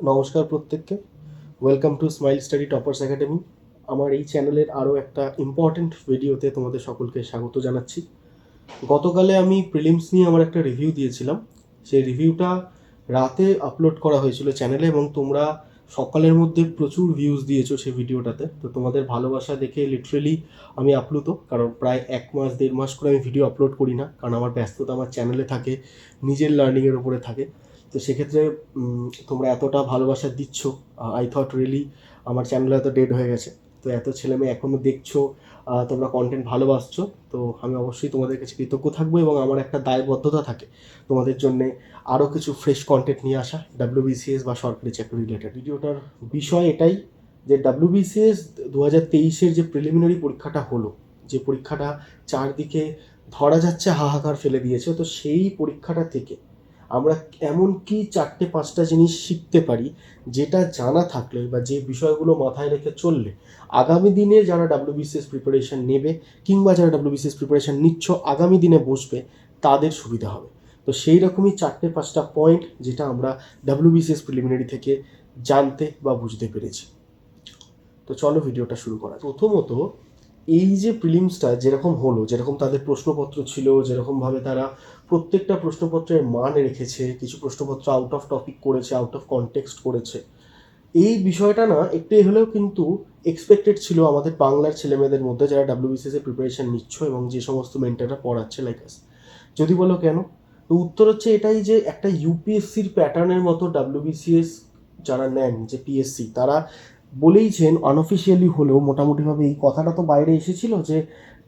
নমস্কার প্রত্যেককে। Welcome to Smile Study Toppers Academy আমার এই চ্যানেলের আরও একটা ইম্পর্ট্যান্ট ভিডিওতে তোমাদের সকলকে স্বাগত জানাচ্ছি। গতকালে আমি প্রিলিমস নিয়ে আমার একটা রিভিউ দিয়েছিলাম। সেই রিভিউটা রাতে আপলোড করা হয়েছিল চ্যানেলে এবং তোমরা সকালের মধ্যে প্রচুর ভিউজ দিয়েছ সেই ভিডিওটাতে তো তোমাদের ভালোবাসা দেখে লিটারেলি আমি আপ্লুত। কারণ প্রায় এক মাস, দেড় মাস করে আমি ভিডিও আপলোড করি না। কারণ আমার ব্যস্ততা আমার চ্যানেলে থাকে, নিজের লার্নিংয়ের উপরে থাকে। তো সেক্ষেত্রে তোমরা এতটা ভালোবাসা দিচ্ছ আই থট রিয়েলি আমার চ্যানেল এত ডেড হয়ে গেছে। তো এত ছেলে মেয়ে এখনও দেখছ তোমরা কন্টেন্ট ভালোবাসছো, তো আমি অবশ্যই তোমাদের কাছে কৃতজ্ঞ থাকব এবং আমার একটা দায়বদ্ধতা থাকে তোমাদের জন্য আরও কিছু ফ্রেশ কন্টেন্ট নিয়ে আসা ডাব্লিউবিসিএস বা সরকারি চাকরি রিলেটেড ভিডিওটার বিষয় এটাই যে ডাব্লিউবিসিএস দু হাজার তেইশের যে প্রিলিমিনারি পরীক্ষাটা হলো, যে পরীক্ষাটা চারদিকে ধরা যাচ্ছে, হাহাকার ফেলে দিয়েছে, তো সেই পরীক্ষাটা থেকে আমরা এমন কি চারটে, পাঁচটা জিনিস শিখতে পারি যেটা জানা থাকলে বা যে বিষয়গুলো মাথায় রেখে চললে আগামী দিনে যারা ডাব্লিউবিসিএস প্রিপারেশন নেবে কিংবা যারা ডাব্লিউবিসিএস প্রিপারেশন নিচ্ছ, আগামী দিনে বসবে, তাদের সুবিধা হবে। তো সেই রকমই চারটে, পাঁচটা পয়েন্ট যেটা আমরা ডাব্লিউবিসিএস প্রিলিমিনারি থেকে জানতে বা বুঝতে পেরেছি। তো চলো ভিডিওটা শুরু করা প্রথমত এই যে প্রিলিমসটা যেরকম হলো, যেরকম তাদের প্রশ্নপত্র ছিল, যেরকমভাবে তারা প্রত্যেকটা প্রশ্নপত্রের মান রেখেছে, কিছু প্রশ্নপত্র আউট অফ টপিক করেছে আউট অফ কনটেক্সট করেছে, এই বিষয়টা না একটু হলেও কিন্তু এক্সপেক্টেড ছিল আমাদের বাংলার ছেলেমেয়েদের মধ্যে যারা ডাব্লিউবিসিএস এর প্রিপারেশন নিচ্ছ এবং যে সমস্ত মেন্টাররা পড়াচ্ছে লাইক আস যদি বলো কেন? তো উত্তর হচ্ছে এটাই যে একটা ইউপিএসসির প্যাটার্নের মতো ডাব্লিউবিসিএস যারা নেন, যে পিএসসি তারা বলেইছেন আনঅফিসিয়ালি হলেও মোটামুটিভাবে এই কথাটা তো বাইরে এসেছিল যে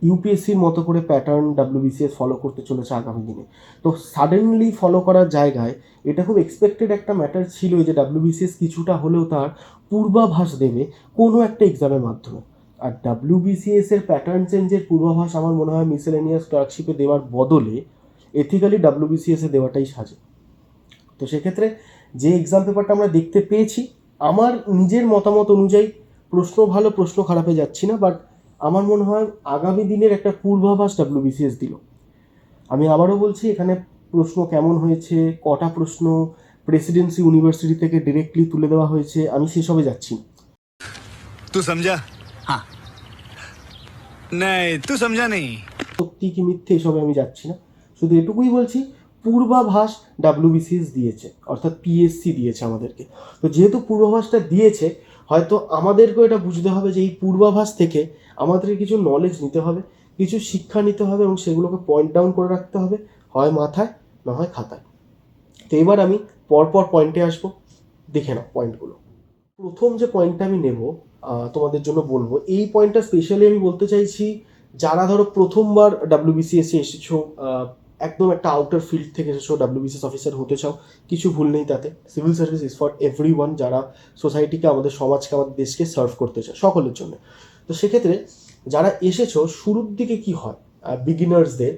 ইউপিএসসির মতো করে প্যাটার্ন ডাব্লিউবিসিএস ফলো করতে চলেছে আগামী দিনে। তো সাডেনলি ফলো করার জায়গায় এটা খুব এক্সপেক্টেড একটা ম্যাটার ছিল যে ডাব্লিউবিসিএস কিছুটা হলেও তার পূর্বাভাস দেবে কোনো একটা এক্সামের মাধ্যমে। আর ডাব্লিউবিসিএস এর প্যাটার্ন চেঞ্জের পূর্বাভাস আমার মনে হয় মিসেলেনিয়াস ক্লার্কশিপে দেওয়ার বদলে এথিক্যালি ডাব্লিউবিসিএস এ দেওয়াটাই সাজে। তো সেক্ষেত্রে যে এক্সাম পেপারটা আমরা দেখতে পেয়েছি আমার নিজের মতামত অনুযায়ী প্রশ্ন ভালো প্রশ্ন খারাপে যাচ্ছি না বাট আমার মনে হয় আগামী দিনের একটা পূর্বাভাস ডাব্লিউবিসিএস দিল। আমি আবারও বলছি এখানে প্রশ্ন কেমন হয়েছে কটা প্রশ্ন প্রেসিডেন্সি ইউনিভার্সিটি থেকে ডিরেক্টলি তুলে দেওয়া হয়েছে আমি সেসবে যাচ্ছি। তুই সমঝা হ্যাঁ নাই তুই সমঝা নেই সত্যি কি মিথ্যে এসবে আমি যাচ্ছি না। শুধু এটুকুই বলছি পূর্বাভাস ডাব্লিউবিসিএস দিয়েছে, অর্থাৎ পিএসসি দিয়েছে আমাদেরকে। তো যেহেতু পূর্বাভাসটা দিয়েছে, হয়তো আমাদেরকেও এটা বুঝতে হবে যে এই পূর্বাভাস থেকে আমাদের কিছু নলেজ নিতে হবে, কিছু শিক্ষা নিতে হবে এবং সেগুলোকে পয়েন্ট ডাউন করে রাখতে হবে, হয় মাথায়, না হয় খাতায়। তো এবার আমি পরপর পয়েন্টে আসব, দেখে নাও পয়েন্টগুলো প্রথম যে পয়েন্টটা আমি নেব তোমাদের জন্য বলব, এই পয়েন্টটা স্পেশালি আমি বলতে চাইছি, যারা ধরো প্রথমবার ডাব্লিউবিসিএসে এসেছ একদম একটা আউটার ফিল্ড থেকে এসেছ ডাব্লিউবিসিএস অফিসার হতে চাও, কিছু ভুল নেই তাতে। Civil service is for everyone যারা সোসাইটিকে আমাদের সমাজকে, আমাদের দেশকে সার্ভ করতে চায়, সকলের জন্য। তো সেক্ষেত্রে যারা এসেছ, শুরুর দিকে কি হয়? বিগিনার্সদের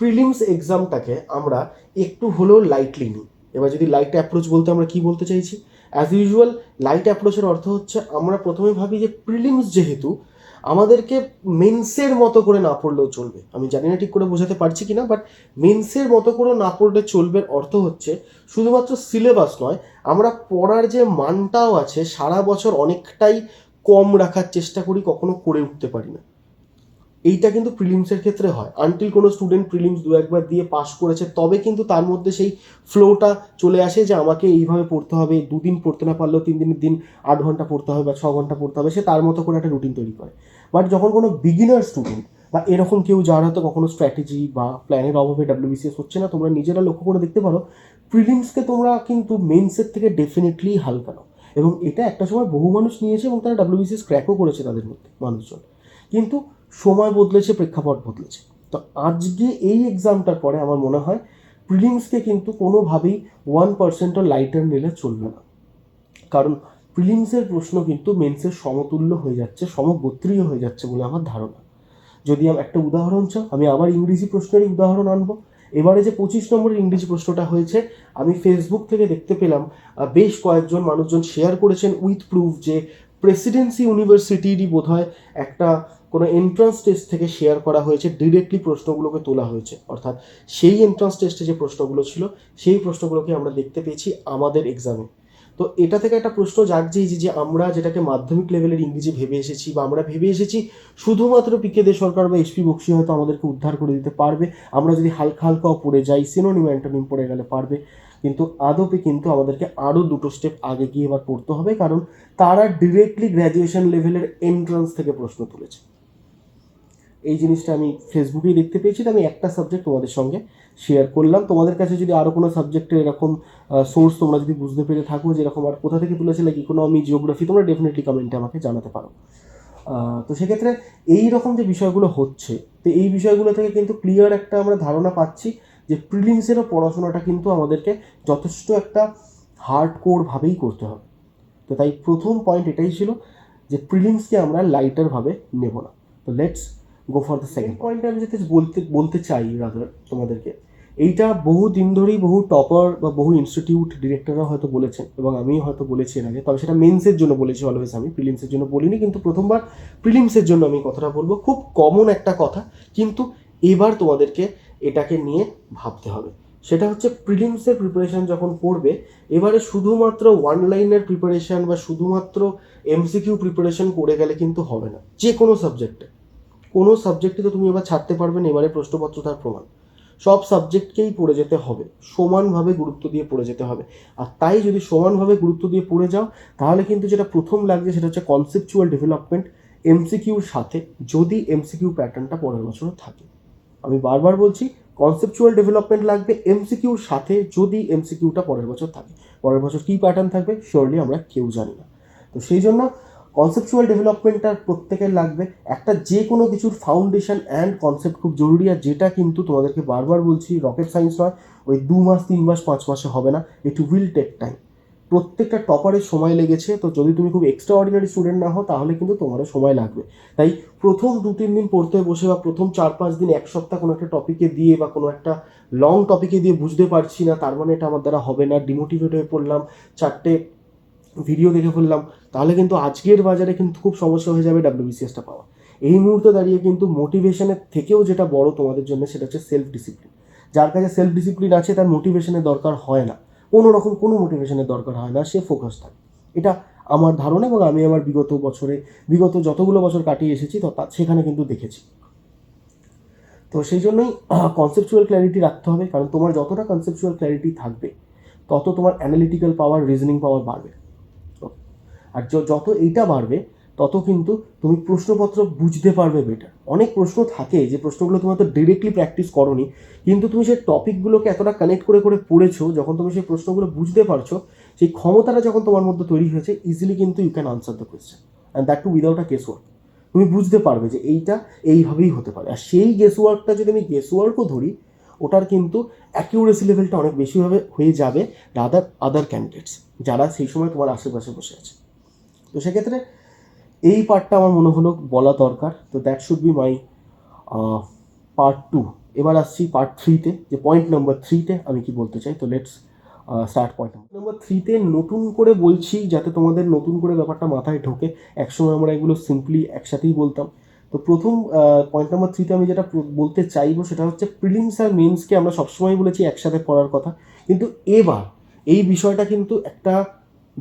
প্রিলিমস এক্সামটাকে আমরা একটু হলেও লাইটলি নিই। এবার যদি লাইট অ্যাপ্রোচ বলতে আমরা কি বলতে চাইছি? অ্যাজ ইউজুয়াল লাইট অ্যাপ্রোচের অর্থ হচ্ছে আমরা প্রথমে ভাবি যে প্রিলিমস যেহেতু আমাদেরকে মেন্সের মতো করে না পড়লেও চলবে। আমি জানি না ঠিক করে বোঝাতে পারছি কিনা বাট মেন্সের মতো করে না পড়লে চলবে অর্থ হচ্ছে শুধুমাত্র সিলেবাস নয়, আমরা পড়ার যে মানটাও আছে, সারা বছর অনেকটাই কম রাখার চেষ্টা করি, কখনো করে উঠতে পারি না। এইটা কিন্তু প্রিলিমসের ক্ষেত্রে হয়। আনটিল কোনো স্টুডেন্ট প্রিলিমস দু একবার দিয়ে পাশ করেছে, তবে কিন্তু তার মধ্যে সেই ফ্লোটা চলে আসে যে আমাকে এইভাবে পড়তে হবে, দুদিন পড়তে না পারলেও তিন দিনের দিন আট ঘণ্টা পড়তে হবে বা ছ ঘণ্টা পড়তে হবে, সে তার মতো করে একটা রুটিন তৈরি করে। বাট যখন কোনো বিগিনার স্টুডেন্ট বা এরকম কেউ যার হয়তো কখনো স্ট্র্যাটেজি বা প্ল্যানের অভাবে ডাব্লিউবিসিএস হচ্ছে না, তোমরা নিজেরা লক্ষ্য করে দেখতে পারো প্রিলিমসকে তোমরা কিন্তু মেন্সের থেকে ডেফিনেটলি হালকা নাও। এবং এটা একটা সময় বহু মানুষ নিয়েছে এবং তারা ডাব্লিউবিসিএস ক্র্যাকও করেছে তাদের মধ্যে মানুষজন। কিন্তু সময় বদলেছে, প্রেক্ষাপট বদলেছে। তো আজকে এই এক্সামটার পরে আমার মনে হয় প্রিলিমসকে কিন্তু কোনোভাবেই ওয়ান পার্সেন্টও লাইটার নিলে চলবে না। কারণ প্রিলিমসের প্রশ্ন কিন্তু মেন্সের সমতুল্য হয়ে যাচ্ছে, সমগোত্রীয় হয়ে যাচ্ছে বলে আমার ধারণা। যদি আমি একটা উদাহরণ চাও, আমি আবার ইংরেজি প্রশ্নেরই উদাহরণ আনব। এবারে যে পঁচিশ নম্বরের ইংরেজি প্রশ্নটা হয়েছে, আমি ফেসবুক থেকে দেখতে পেলাম বেশ কয়েকজন মানুষজন শেয়ার করেছেন উইথ প্রুফ যে প্রেসিডেন্সি ইউনিভার্সিটিরই বোধহয় একটা কোনো এন্ট্রান্স টেস্ট থেকে শেয়ার করা হয়েছে ডিরেক্টলি প্রশ্নগুলোকে তোলা হয়েছে। অর্থাৎ সেই এন্ট্রান্স টেস্টে যে প্রশ্নগুলো ছিল, সেই প্রশ্নগুলোকে আমরা দেখতে পেয়েছি আমাদের এক্সামে তো এটা থেকে একটা প্রশ্ন জাগছেই যে যে আমরা যেটাকে মাধ্যমিক লেভেলের ইংরেজি ভেবে এসেছি বা আমরা ভেবে এসেছি শুধুমাত্র পিকে দে সরকার বা এসপি বক্সি হয়তো আমাদেরকে উদ্ধার করে দিতে পারবে। আমরা যদি হালকা হালকাও পড়ে যাই সিনোনিম অ্যান্টোনিম পড়ে গেলে পারবে। কিন্তু আদপে কিন্তু আমাদেরকে আরও দুটো স্টেপ আগে গিয়ে এবার পড়তে হবে, কারণ তারা ডিরেক্টলি গ্র্যাজুয়েশন লেভেলের এন্ট্রান্স থেকে প্রশ্ন তুলেছে। এই জিনিসটা আমি ফেসবুকেই দেখতে পেয়েছি আমি একটা সাবজেক্ট তোমাদের সঙ্গে শেয়ার করলাম। তোমাদের কাছে যদি আরও কোনো সাবজেক্টের এরকম সোর্স তোমরা যদি বুঝতে পেরে থাকো যে এরকম আর কোথা থেকে তুলেছে লাইক ইকোনমি জিওগ্রাফি তোমরা ডেফিনেটলি কমেন্টে আমাকে জানাতে পারো। তো সেক্ষেত্রে এই রকম যে বিষয়গুলো হচ্ছে, তো এই বিষয়গুলো থেকে কিন্তু ক্লিয়ার একটা আমরা ধারণা পাচ্ছি যে প্রিলিমসেরও পড়াশোনাটা কিন্তু আমাদেরকে যথেষ্ট একটা হার্ড ভাবেই করতে হবে। তো তাই প্রথম পয়েন্ট এটাই ছিল যে প্রিলিমসকে আমরা লাইটারভাবে নেব না। তো let's go for the second point আমি যেতে বলতে বলতে চাই রাদার তোমাদেরকে এইটা বহু দিন ধরেই বহু টপার বা বহু ইনস্টিটিউট ডিরেক্টররা হয়তো বলেছেন এবং আমি হয়তো বলেছি এর আগে। তবে সেটা মেন্সের জন্য বলেছি অলওয়েজ আমি প্রিলিমসের জন্য বলিনি কিন্তু প্রথমবার প্রিলিমসের জন্য আমি কথাটা বলব। খুব কমন একটা কথা কিন্তু এবার তোমাদেরকে এটাকে নিয়ে ভাবতে হবে। সেটা হচ্ছে প্রিলিমসের প্রিপারেশন যখন করবে এবারে শুধুমাত্র ওয়ান লাইনের প্রিপারেশন বা শুধুমাত্র এমসিকিউ প্রিপারেশন করে গেলে কিন্তু হবে না যে কোনো সাবজেক্টে কোনো সাবজেক্টে তো তুমি এবার ছাড়তে পারবে না, এবারে প্রশ্নপত্র তার প্রমাণ। সব সাবজেক্টকেই পড়ে যেতে হবে, সমানভাবে গুরুত্ব দিয়ে পড়ে যেতে হবে। আর তাই যদি সমানভাবে গুরুত্ব দিয়ে পড়ে যাও, তাহলে কিন্তু যেটা প্রথম লাগছে সেটা হচ্ছে কনসেপচুয়াল ডেভেলপমেন্ট এমসিকিউর সাথে যদি এমসিকিউ প্যাটার্নটা পরের বছরও থাকে। আমি বারবার বলছি কনসেপচুয়াল ডেভেলপমেন্ট লাগবে এমসিকিউর সাথে যদি এমসিকিউটা পরের বছর থাকে। পরের বছর কী প্যাটার্ন থাকবে শিওরলি আমরা কেউ জানি না। তো সেই জন্য কনসেপচুয়াল ডেভেলপমেন্টটা প্রত্যেকের লাগবে। একটা যে কোনো কিছুর ফাউন্ডেশন অ্যান্ড কনসেপ্ট খুব জরুরি, আর যেটা কিন্তু তোমাদেরকে বারবার বলছি রকেট সায়েন্স নয়, ওই দু মাস, তিন মাস, পাঁচ মাসে হবে না ইট উইল টেক টাইম প্রত্যেকটা টপারের সময় লেগেছে, তো যদি তুমি খুব এক্সট্রা অর্ডিনারি স্টুডেন্ট না হও, তাহলে কিন্তু তোমারও সময় লাগবে। তাই প্রথম দু, তিন দিন পড়তে বসে বা প্রথম চার, পাঁচ দিন এক সপ্তাহ কোনো একটা টপিকে দিয়ে বা কোনো একটা লং টপিকে দিয়ে বুঝতে পারছি না, তার মানে এটা আমার দ্বারা হবে না ডিমোটিভেট হয়ে পড়লাম, চারটে ভিডিও দেখে ফেললাম, তাহলে কিন্তু আজকের বাজারে কিন্তু খুব সমস্যা হয়ে যাবে ডাব্লিউবিসিএসটা পাওয়া। এই মুহূর্তে দাঁড়িয়ে কিন্তু মোটিভেশনের থেকেও যেটা বড় তোমাদের জন্য সেটা হচ্ছে সেলফ ডিসিপ্লিন যার কাছে সেলফ ডিসিপ্লিন আছে, তার মোটিভেশনের দরকার হয় না। কোনো রকম কোনো মোটিভেশনের দরকার হয় না, সে ফোকাস থাকে। এটা আমার ধারণা এবং আমি আমার বিগত বছরে, বিগত যতগুলো বছর কাটিয়ে এসেছি, তো সেখানে কিন্তু দেখেছি। তো সেই জন্যই কনসেপচুয়াল ক্ল্যারিটি রাখতে হবে, কারণ তোমার যতটা কনসেপচুয়াল ক্ল্যারিটি থাকবে, তত তোমার অ্যানালিটিক্যাল পাওয়ার রিজনিং পাওয়ার বাড়বে? আর যত এইটা বাড়বে, তত কিন্তু তুমি প্রশ্নপত্র বুঝতে পারবে বেটার অনেক প্রশ্ন থাকে, যে প্রশ্নগুলো তুমি হয়তো ডিরেক্টলি প্র্যাকটিস করনি, কিন্তু তুমি সেই টপিকগুলোকে এতটা কানেক্ট করে করে পড়েছো, যখন তুমি সেই প্রশ্নগুলো বুঝতে পারছ, সেই ক্ষমতাটা যখন তোমার মধ্যে তৈরি হয়েছে ইজিলি কিন্তু you can answer the question and that too without a case work তুমি বুঝতে পারবে যে এইটা এইভাবেই হতে পারে। আর সেই গেস ওয়ার্কটা যদি আমি গেস ওয়ার্কও ধরি, ওটার কিন্তু অ্যাকিউরেসি লেভেলটা অনেক বেশিভাবে হয়ে যাবে রাদার আদার ক্যান্ডিডেটস যারা সেই সময় তোমার আশেপাশে বসে আছে। তো সেক্ষেত্রে এই পার্টটা আমার মনে হলো বলা দরকার। তো that should be my part two এবার আসছি পার্ট থ্রিতে যে পয়েন্ট নাম্বার থ্রিতে আমি কি বলতে চাই? তো লেটস স্টার্ট পয়েন্ট নাম্বার থ্রিতে নতুন করে বলছি যাতে তোমাদের নতুন করে ব্যাপারটা মাথায় ঢোকে। একসময় আমরা এগুলো সিম্পলি একসাথেই বলতাম। তো প্রথম পয়েন্ট নাম্বার থ্রিতে আমি যেটা বলতে চাইব সেটা হচ্ছে প্রিলিমস আর মেন্সকে আমরা সবসময় বলেছি একসাথে পড়ার কথা। কিন্তু এবার এই বিষয়টা কিন্তু একটা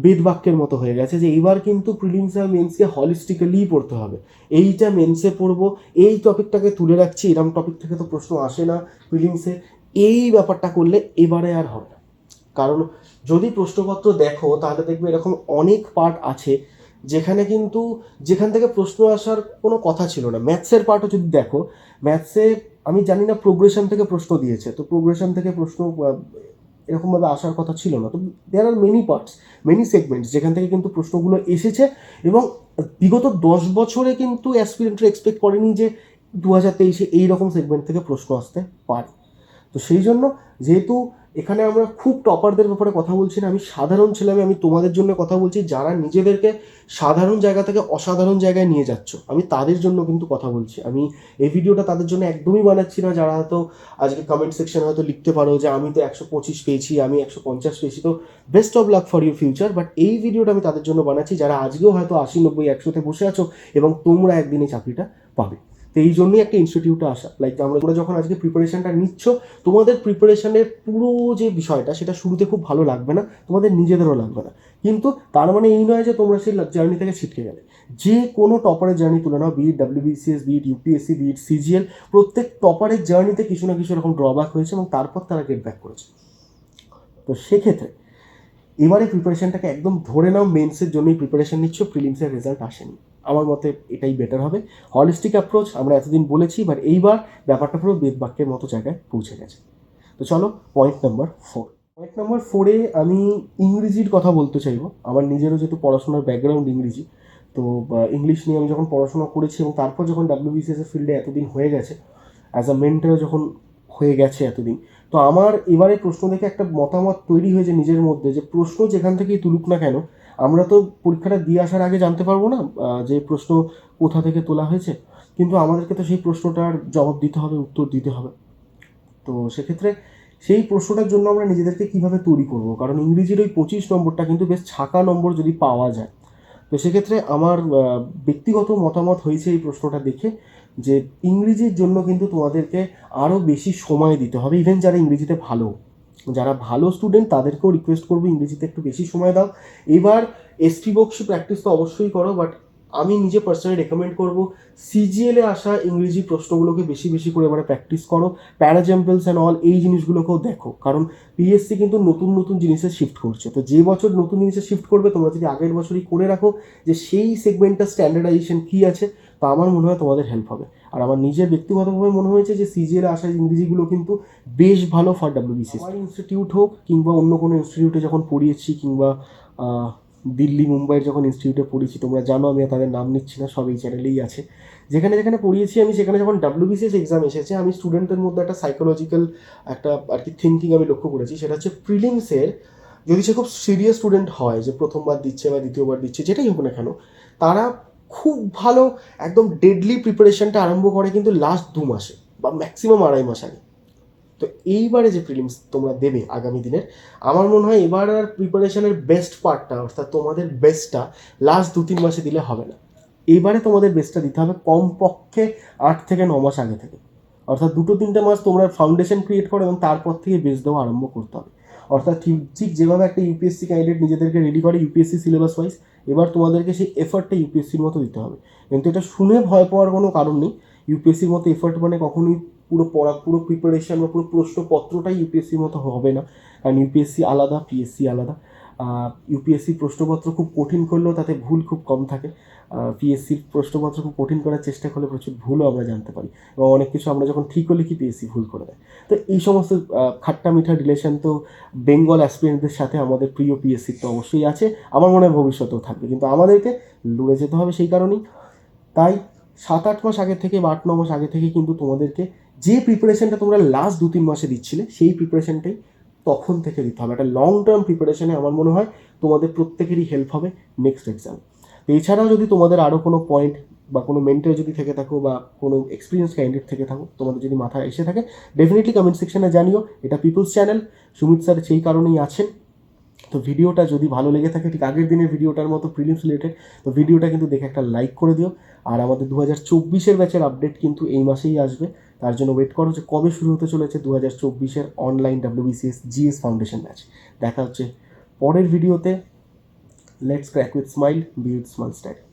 বেদ বাক্যের মতো হয়ে গেছে যে এবার কিন্তু প্রিলিমস আর মেন্সকে হলিস্টিক্যালি পড়তে হবে। এইটা মেন্সে পড়ব, এই টপিকটাকে তুলে রাখছি এরকম টপিক থেকে তো প্রশ্ন আসে না প্রিলিমসে এই ব্যাপারটা করলে এবারে আর হবে না। কারণ যদি প্রশ্নপত্র দেখো, তাহলে দেখবে এরকম অনেক পার্ট আছে যেখানে কিন্তু যেখান থেকে প্রশ্ন আসার কোনো কথা ছিল না। ম্যাথসের পার্টও যদি দেখো ম্যাথসে আমি জানি না প্রোগ্রেশন থেকে প্রশ্ন দিয়েছে। তো প্রোগ্রেশন থেকে প্রশ্ন এরকমভাবে আসার কথা ছিল না। তো there are many parts many segments যেখান থেকে কিন্তু প্রশ্নগুলো এসেছে এবং বিগত দশ বছরে কিন্তু অ্যাসপিরেন্টরা এক্সপেক্ট করেনি যে দু হাজার তেইশে এইরকম সেগমেন্ট থেকে প্রশ্ন আসতে পারে। তো সেই জন্য যেহেতু এখানে আমরা খুব টপারদের ব্যাপারে কথা বলছি না। আমি সাধারণ ছেলে, আমি তোমাদের জন্য কথা বলছি। যারা নিজেদেরকে সাধারণ জায়গা থেকে অসাধারণ জায়গায় নিয়ে যাচ্ছ, আমি তাদের জন্য কিন্তু কথা বলছি। আমি এই ভিডিওটা তাদের জন্য একদমই বানাচ্ছি না। যারা হয়তো আজকে কমেন্ট সেকশনে হয়তো লিখতে পারো যে, আমি তো একশো পঁচিশ পেয়েছি, আমি একশো পঞ্চাশ পেয়েছি। তো best of luck for your future but এই ভিডিওটা আমি তাদের জন্য বানাচ্ছি। যারা আজকেও হয়তো আশি নব্বই, একশোতে বসে আছো এবং তোমরা একদিন এই চাকরিটা পাবে। তো এই জন্যই একটা ইনস্টিটিউটে আসা। লাইক আমরা যখন আজকে প্রিপারেশনটা নিচ্ছ, তোমাদের প্রিপারেশনের পুরো যে বিষয়টা, সেটা শুরুতে খুব ভালো লাগবে না, তোমাদের নিজেদেরও লাগবে না। কিন্তু তার মানে এই নয় যে তোমরা সেই জার্নি থেকে ছিটকে গেলে। যে কোনো টপারের জার্নি তুলে নাও be it WBCS be it UPSC be it CGL প্রত্যেক টপারের জার্নিতে কিছু না কিছু এরকম ড্রব্যাক হয়েছে এবং তারপর তারা গেট ব্যাক করেছে। তো সেক্ষেত্রে, এবারে প্রিপারেশনটাকে একদম ধরে নাও মেন্সের জন্যই প্রিপারেশন নিচ্ছ প্রিলিমসের রেজাল্ট আসেনি। আমার মতে এটাই বেটার হবে। হলিস্টিক অ্যাপ্রোচ আমরা এতদিন বলেছি বাট এইবার ব্যাপারটা পুরো বেদবাক্যের মতো জায়গায় পৌঁছে গেছে। তো চলো point number four point number ফোরে আমি ইংরেজির কথা বলতে চাইব। আমার নিজেরও যেহেতু পড়াশোনার ব্যাকগ্রাউন্ড ইংরেজি, তো ইংলিশ নিয়ে আমি যখন পড়াশোনা করেছি এবং তারপর যখন ডাব্লিউবিসিএস এর ফিল্ডে এতদিন হয়ে গেছে অ্যাজ আ মেন্টার যখন হয়ে গেছে এতদিন, তো আমার এবারে প্রশ্ন দেখে একটা মতামত তৈরি হয়েছে নিজের মধ্যে যে প্রশ্ন যেখান থেকেই তুলুক না কেন আমরা তো পরীক্ষাটা দিয়ে আসার আগে জানতে পারব না যে প্রশ্ন কোথা থেকে তোলা হয়েছে। কিন্তু আমাদেরকে তো সেই প্রশ্নটার জবাব দিতে হবে, উত্তর দিতে হবে। তো সেক্ষেত্রে সেই প্রশ্নটার জন্য আমরা নিজেদেরকে কীভাবে তৈরি করব? কারণ ইংরেজির ওই পঁচিশ নম্বরটা কিন্তু বেশ ছাকা নম্বর যদি পাওয়া যায়। তো সেক্ষেত্রে আমার ব্যক্তিগত মতামত হয়েছে এই প্রশ্নটা দেখে যে ইংরেজির জন্য কিন্তু তোমাদেরকে আরও বেশি সময় দিতে হবে, ইভেন যারা ইংরেজিতে ভালো। যারা ভালো স্টুডেন্ট তাদেরকেও রিকোয়েস্ট করব ইংরেজিতে একটু বেশি সময় দাও। এবার এসপি বক্সি প্র্যাকটিস তো অবশ্যই করো বাট আমি নিজে পার্সোনালি রেকমেন্ড করব সিজিএলে আসা ইংরেজি প্রশ্নগুলোকে বেশি বেশি করে এবারে প্র্যাকটিস করো। প্যারাজাম্পলস অ্যান্ড অল এই জিনিসগুলোকেও দেখো, কারণ পিএসসি কিন্তু নতুন নতুন জিনিসে শিফট করছে। তো যে বছর নতুন জিনিসে শিফট করবে, তোমরা যদি আগের বছরই করে রাখো যে সেই সেগমেন্টটা স্ট্যান্ডার্ডাইজেশন কী আছে, তা আমার মনে হয় তোমাদের হেল্প হবে। আর আমার নিজের ব্যক্তিগতভাবে মনে হয়েছে যে সিজিএল আসা ইংরেজিগুলো কিন্তু বেশ ভালো ফর ডাব্লিউবিসিএস আমার ইনস্টিটিউট হোক কিংবা অন্য কোনো ইনস্টিটিউটে যখন পড়িয়েছি কিংবা দিল্লি মুম্বাইয়ের যখন ইনস্টিটিউটে পড়িয়েছি তোমরা জানো আমি তাদের নাম নিচ্ছি না সব এই চ্যানেলেই আছে। যেখানে যেখানে পড়িয়েছি আমি সেখানে যখন ডাব্লিউবিসিএস এক্সাম এসেছে আমি স্টুডেন্টদের মধ্যে একটা সাইকোলজিক্যাল একটা আর কি থিঙ্কিং আমি লক্ষ্য করেছি সেটা হচ্ছে প্রিলিমসের যদি সে খুব সিরিয়াস স্টুডেন্ট হয় যে প্রথমবার দিচ্ছে বা দ্বিতীয়বার দিচ্ছে যেটাই হোক না কেন তারা খুব ভালো একদম ডেডলি প্রিপারেশনটা আরম্ভ করে কিন্তু লাস্ট দু মাসে, বা ম্যাক্সিমাম আড়াই মাস আগে। তো এইবারে যে প্রিলিমস তোমরা দেবে আগামী দিনের, আমার মনে হয় এবার আর প্রিপারেশনের বেস্ট পার্টটা অর্থাৎ তোমাদের বেস্টটা লাস্ট দু তিন মাসে দিলে হবে না। এবারে তোমাদের বেস্টটা দিতে হবে কমপক্ষে আট থেকে ন মাস আগে থেকে। অর্থাৎ দুটো তিনটে মাস তোমরা ফাউন্ডেশন ক্রিয়েট করো এবং তারপর থেকে বেস দেওয়া আরম্ভ করতে হবে। অর্থাৎ ঠিক ঠিক যেভাবে একটা ইউপিএসসি ক্যান্ডিডেট নিজেদেরকে রেডি করে ইউপিএসসি সিলেবাস ওয়াইজ এবার তোমাদেরকে সেই এফার্টটা ইউপিএসসির মতো দিতে হবে। কিন্তু এটা শুনে ভয় পাওয়ার কোনো কারণ নেই। ইউপিএসসির মতো এফার্ট মানে কখনোই পুরো পড়া, পুরো প্রিপারেশন বা পুরো প্রশ্নপত্রটাই ইউপিএসসির মতো হবে না। কারণ ইউপিএসসি আলাদা পিএসসি আলাদা। ইউপিএসসি প্রশ্নপত্র খুব কঠিন করলেও তাতে ভুল খুব কম থাকে। পিএসসির প্রশ্নপত্র খুব কঠিন করার চেষ্টা করলে প্রচুর ভুলও আমরা জানতে পারি এবং অনেক কিছু আমরা যখন ঠিকও কি পিএসসি ভুল করে দেয়। তো এই সমস্ত খাট্টা মিঠা রিলেশন তো বেঙ্গল অ্যাসপিরেন্টদের সাথে আমাদের প্রিয় পিএসসির তো অবশ্যই আছে। আমার মনে হয় ভবিষ্যতেও থাকবে। কিন্তু আমাদেরকে লড়ে যেতে হবে সেই কারণেই। তাই সাত আট মাস আগে থেকে বা আট ন মাস আগে থেকে কিন্তু তোমাদেরকে যে প্রিপারেশনটা তোমরা লাস্ট দু তিন মাসে দিচ্ছিলে, সেই প্রিপারেশনটাই তখন থেকে দিতে হবে। একটা লং টার্ম প্রিপারেশনে আমার মনে হয় তোমাদের প্রত্যেকেরই হেল্প হবে নেক্সট এক্সাম এছাড়াও যদি তোমাদের আরও কোনো পয়েন্ট বা কোনো মেন্টার যদি থেকে থাকো বা কোনো এক্সপিরিয়েন্স ক্যান্ডিডেট থেকে থাকো, তোমাদের যদি মাথায় এসে থাকে ডেফিনেটলি কমেন্ট সেকশনে জানিও। এটা পিপলস চ্যানেল সুমিত স্যার সেই কারণেই আছেন। তো ভিডিওটা যদি ভালো লেগে থাকে, ঠিক আগের দিনের ভিডিওটার মতো প্রিলিমস রিলেটেড তো ভিডিওটা কিন্তু দেখে একটা লাইক করে দিও। আর আমাদের দু হাজার চব্বিশের ব্যাচের আপডেট কিন্তু এই মাসেই আসবে। তার জন্য ওয়েট করো যে কবে শুরু হতে চলেছে দু হাজার চব্বিশের online WBCS GS foundation batch দেখা হচ্ছে পরের ভিডিওতে let's crack with smile be with smile style